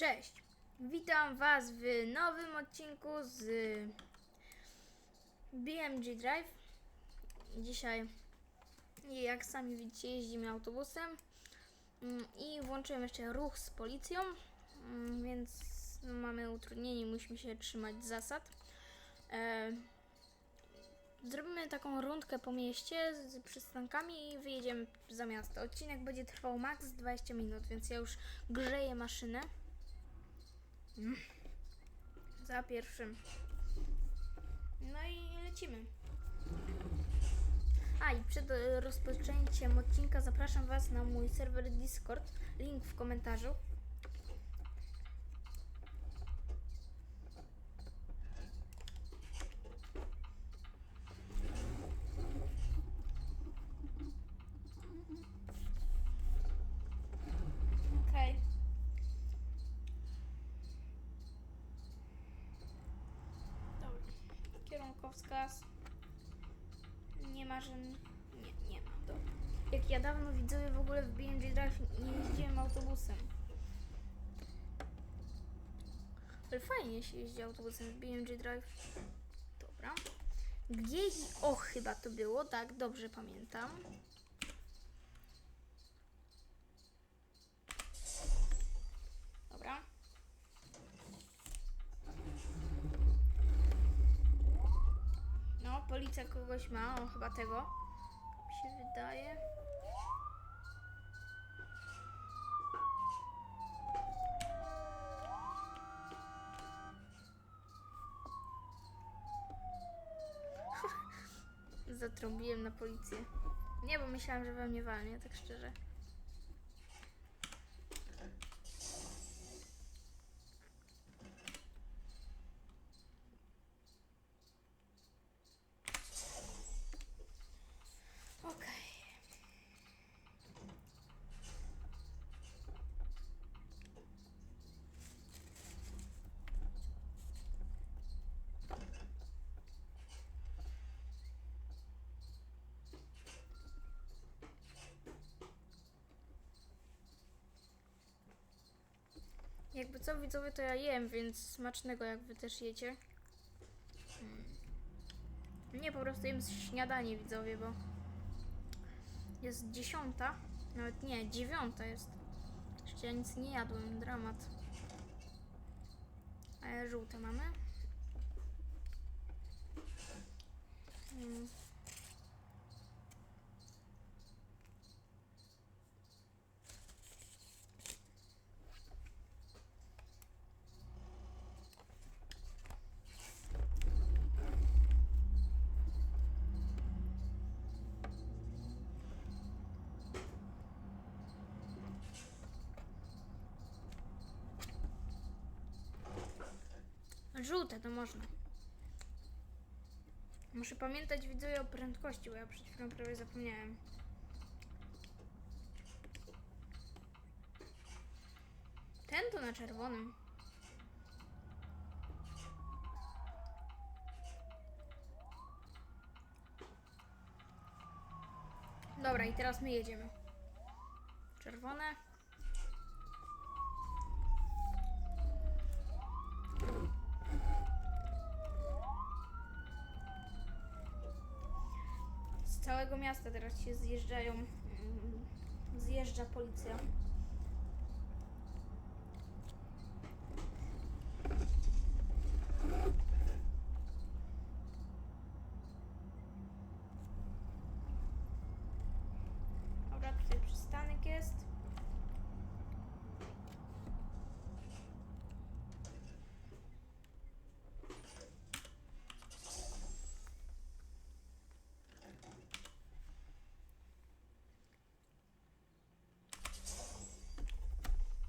Cześć! Witam Was w nowym odcinku z BMG Drive. Dzisiaj, jak sami widzicie, jeździmy autobusem mm, i włączyłem jeszcze ruch z policją, mm, więc mamy utrudnienie, musimy się trzymać zasad. E, Zrobimy taką rundkę po mieście z przystankami i wyjedziemy za miasto. Odcinek będzie trwał maks 20 minut, więc ja już grzeję maszynę. Za pierwszym. No i lecimy. A i przed rozpoczęciem odcinka zapraszam Was na mój serwer Discord. Link w komentarzu. Okej. Dobra. Kierunkowskaz. Nie ma żadnych. Nie, nie ma. Dobra. Jak ja dawno widzowie w ogóle w BMG Drive nie jeździłem autobusem. Ale fajnie się jeździ autobusem w BMG Drive. Dobra. Gdzieś. O, chyba to było, tak, dobrze pamiętam. Dobra. No, policja kogoś ma, o chyba tego. Mi się wydaje. Zatrąbiłem na policję. Nie, bo myślałam, że we mnie walnie, tak szczerze. Okej. Jakby co widzowie to ja jem, więc smacznego jak wy też jecie. Mm. Nie, po prostu jem śniadanie widzowie, bo jest dziesiąta, nawet nie, dziewiąta jest. Jeszcze ja nic nie jadłem, dramat. A żółte mamy. Mm. Żółte to można. Muszę pamiętać widzowie o prędkości, bo ja przed chwilą prawie zapomniałem. Ten to na czerwonym. Dobra, i teraz my jedziemy. Czerwone. Z całego miasta teraz się zjeżdżają. mm, Zjeżdża policja. Dobra, tutaj przystanek jest.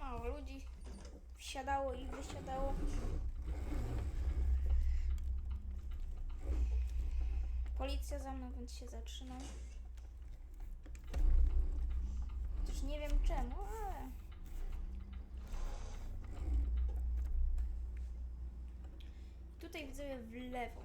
Mało ludzi wsiadało i wysiadało. Policja za mną, więc się zatrzymał. Chociaż nie wiem czemu, ale... Tutaj widzę w lewo.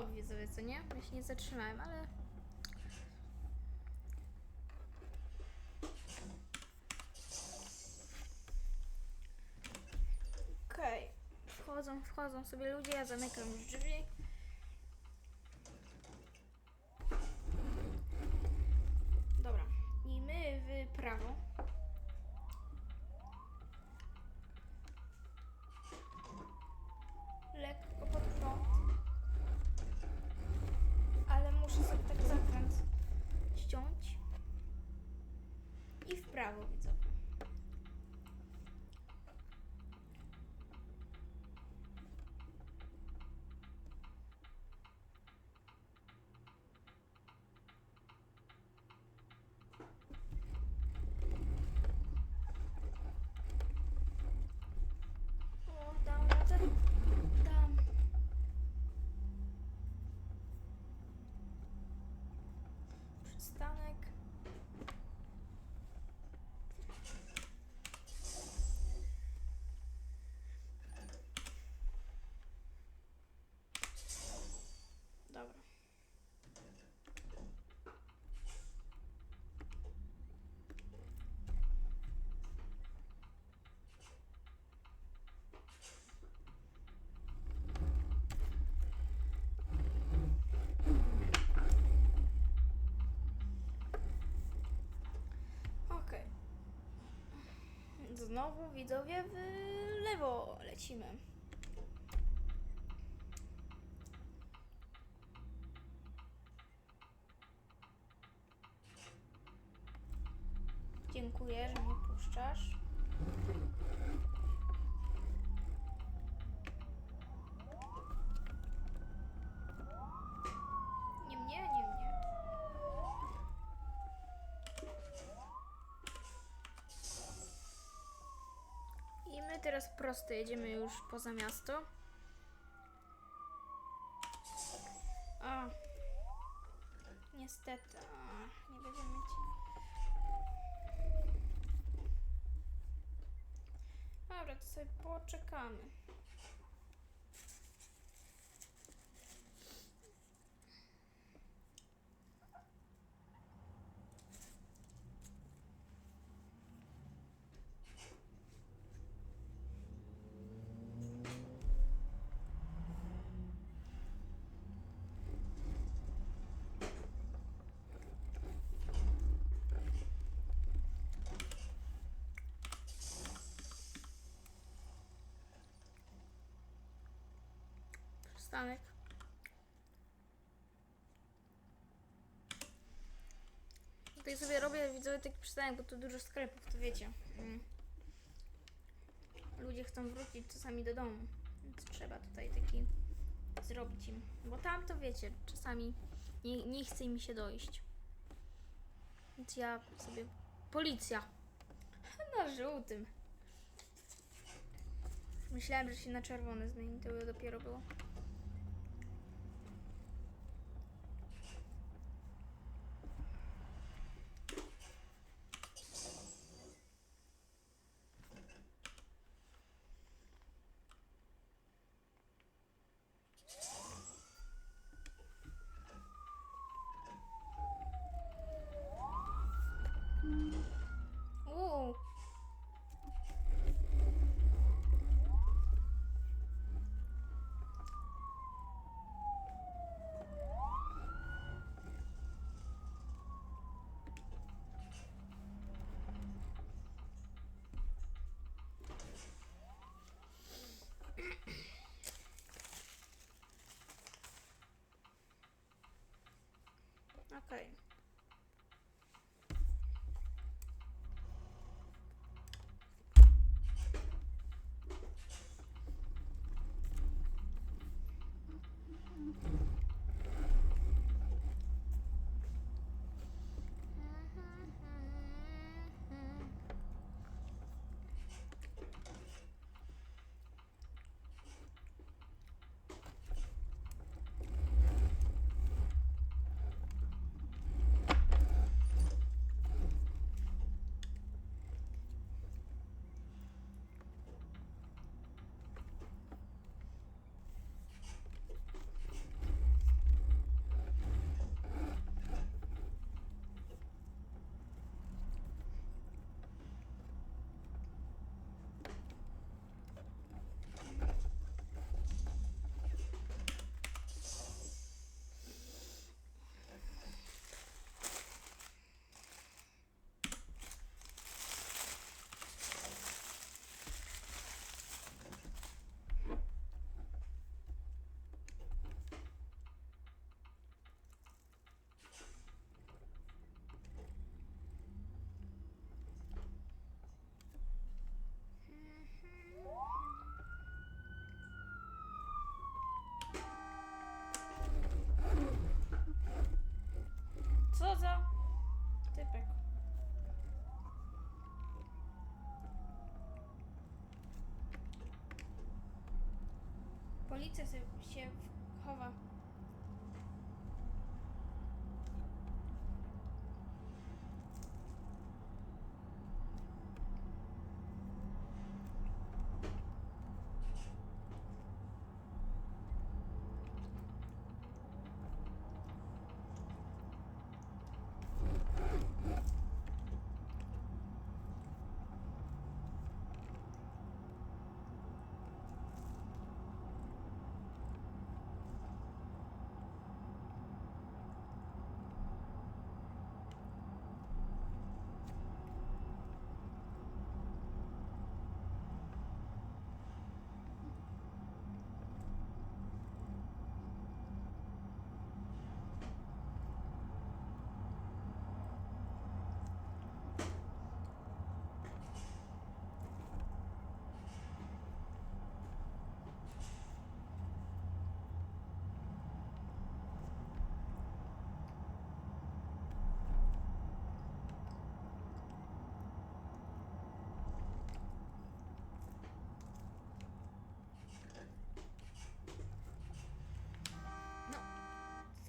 Stop, co nie? Ja się nie zatrzymałem, ale... Okej. Wchodzą, wchodzą sobie ludzie, ja zamykam już drzwi. Dobra. I my w prawo. Lekko pod prąd. Ale muszę sobie tak zakręt ściąć. I w prawo widzę. O, dam radę. Dam. Przystanek. Dobra. Okej. Znowu widzowie w lewo lecimy. Dziękuję, że mnie puszczasz. Nie mnie, nie mnie. I my teraz prosto jedziemy już poza miasto. Niestety, nie będziemy mieć. Dobra, to sobie poczekamy. Przystanek. Tutaj sobie robię widzowie taki przystanek, bo tu dużo sklepów, to wiecie. Mm. Ludzie chcą wrócić czasami do domu, więc trzeba tutaj taki zrobić im. Bo tam to wiecie, czasami nie, nie chce mi się dojść. Więc ja sobie. Policja! Na żółtym. Myślałem, że się na czerwone zmieni, to dopiero było. Okej. policja Paulista, você chega,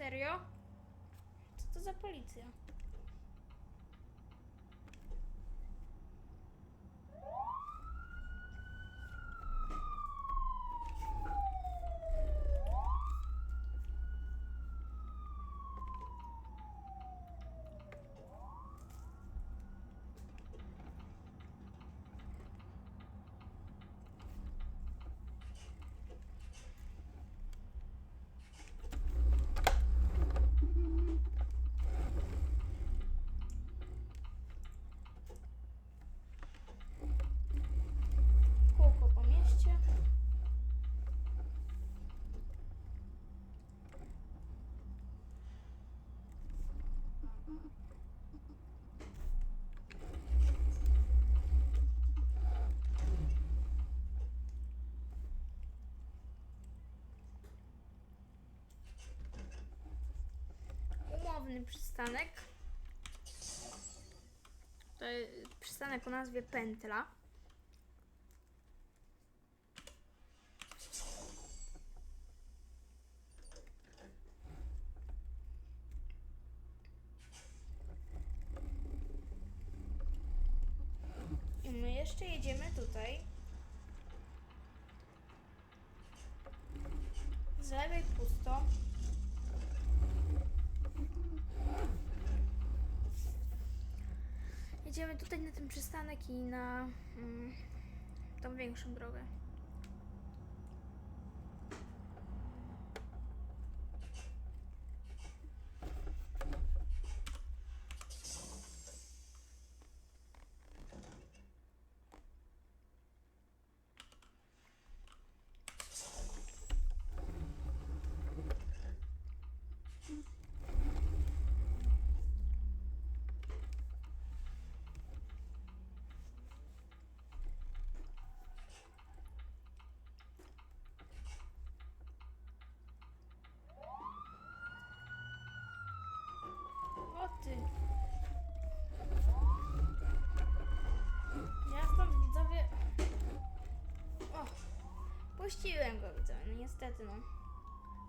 serio? Co to za policja? Kółko po mieście. Przystanek. To jest przystanek o nazwie Pętla. I my jeszcze jedziemy tutaj. Z lewej pusto. Jedziemy tutaj na ten przystanek i na mm, tą większą drogę. O ty. Ja stąd widzowie. O, puściłem go widzowie, no niestety no.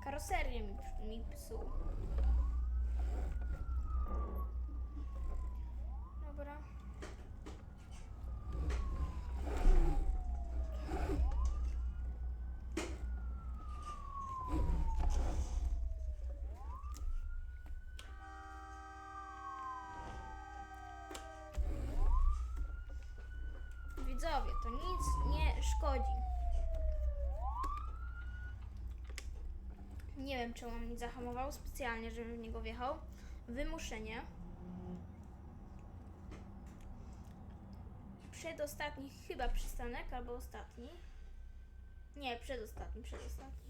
Karoserię mi, mi psuł. Dobra. Widzowie, to nic nie szkodzi. Nie wiem, czemu on zahamował specjalnie, żebym w niego wjechał. Wymuszenie. Przedostatni chyba przystanek, albo ostatni. Nie, przedostatni, przedostatni.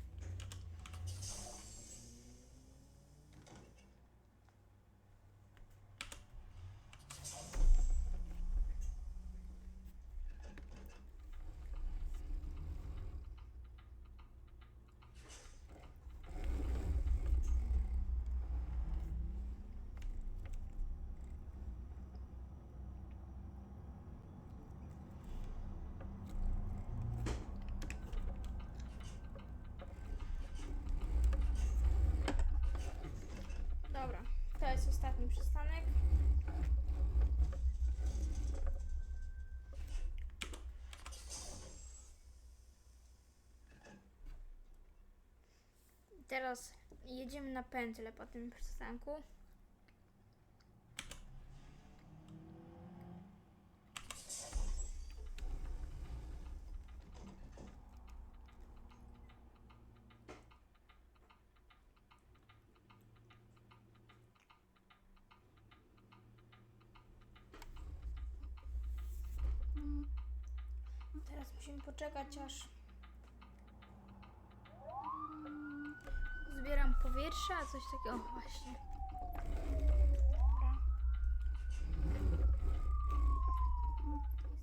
Ostatni przystanek. Teraz jedziemy na pętlę po tym przystanku. Teraz musimy poczekać aż zbieram powietrze, a coś takiego o, właśnie.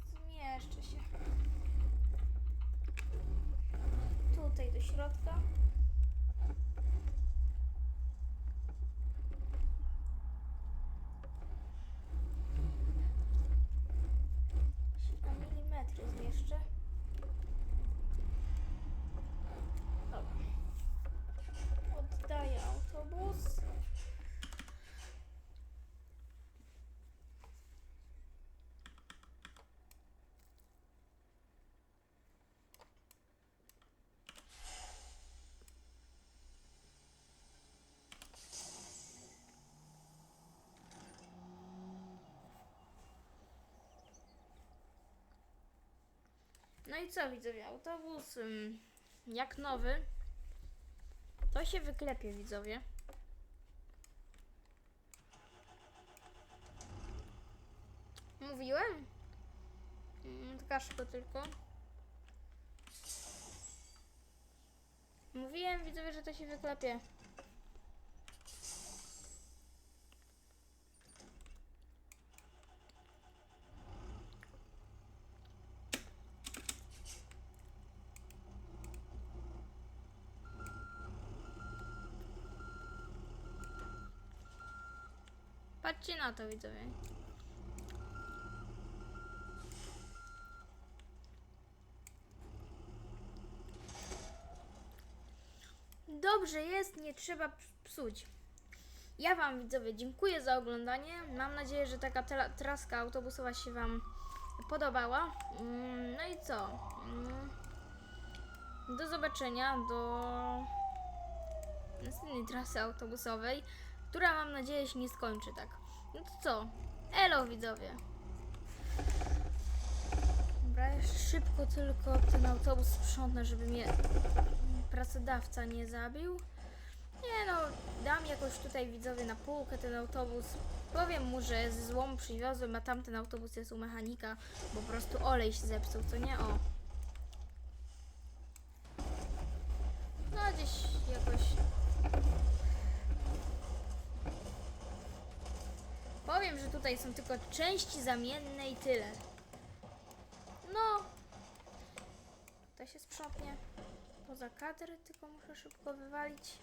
Zmieszczę się. Tutaj do środka. Się na milimetry zmieszczę. Dobra. Oddaję autobus. No i co widzowie, autobus ym, jak nowy, to się wyklepie widzowie. Mówiłem? Mm, Tkaszko tylko. Mówiłem widzowie, że to się wyklepie. Patrzcie na to widzowie. Dobrze jest, nie trzeba ps- psuć. Ja Wam widzowie dziękuję za oglądanie. Mam nadzieję, że taka tra- traska autobusowa się Wam podobała. Mm, No i co? Mm, Do zobaczenia do następnej trasy autobusowej, która mam nadzieję się nie skończy tak. No to co? Elo widzowie. Dobra, szybko tylko ten autobus sprzątnę, żeby mnie pracodawca nie zabił. Nie no, dam jakoś tutaj widzowie na półkę ten autobus. Powiem mu, że ze złomu przywiozłem, a tamten autobus jest u mechanika, bo po prostu olej się zepsuł, co nie? O. No gdzieś jakoś Powiem, że tutaj są tylko części zamienne i tyle. No. To się sprzątnie. Poza kadr, tylko muszę szybko wywalić.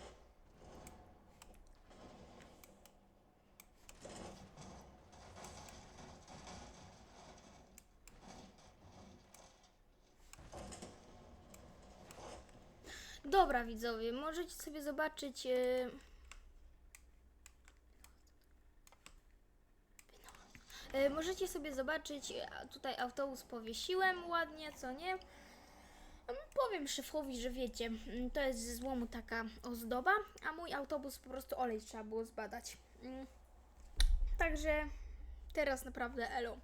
Dobra widzowie, możecie sobie zobaczyć yy, Możecie sobie zobaczyć, e, tutaj autobus powiesiłem ładnie, co nie? Mm, Powiem szefowi, że wiecie, mm, to jest ze złomu taka ozdoba, a mój autobus po prostu olej trzeba było zbadać. Mm, Także teraz naprawdę elo.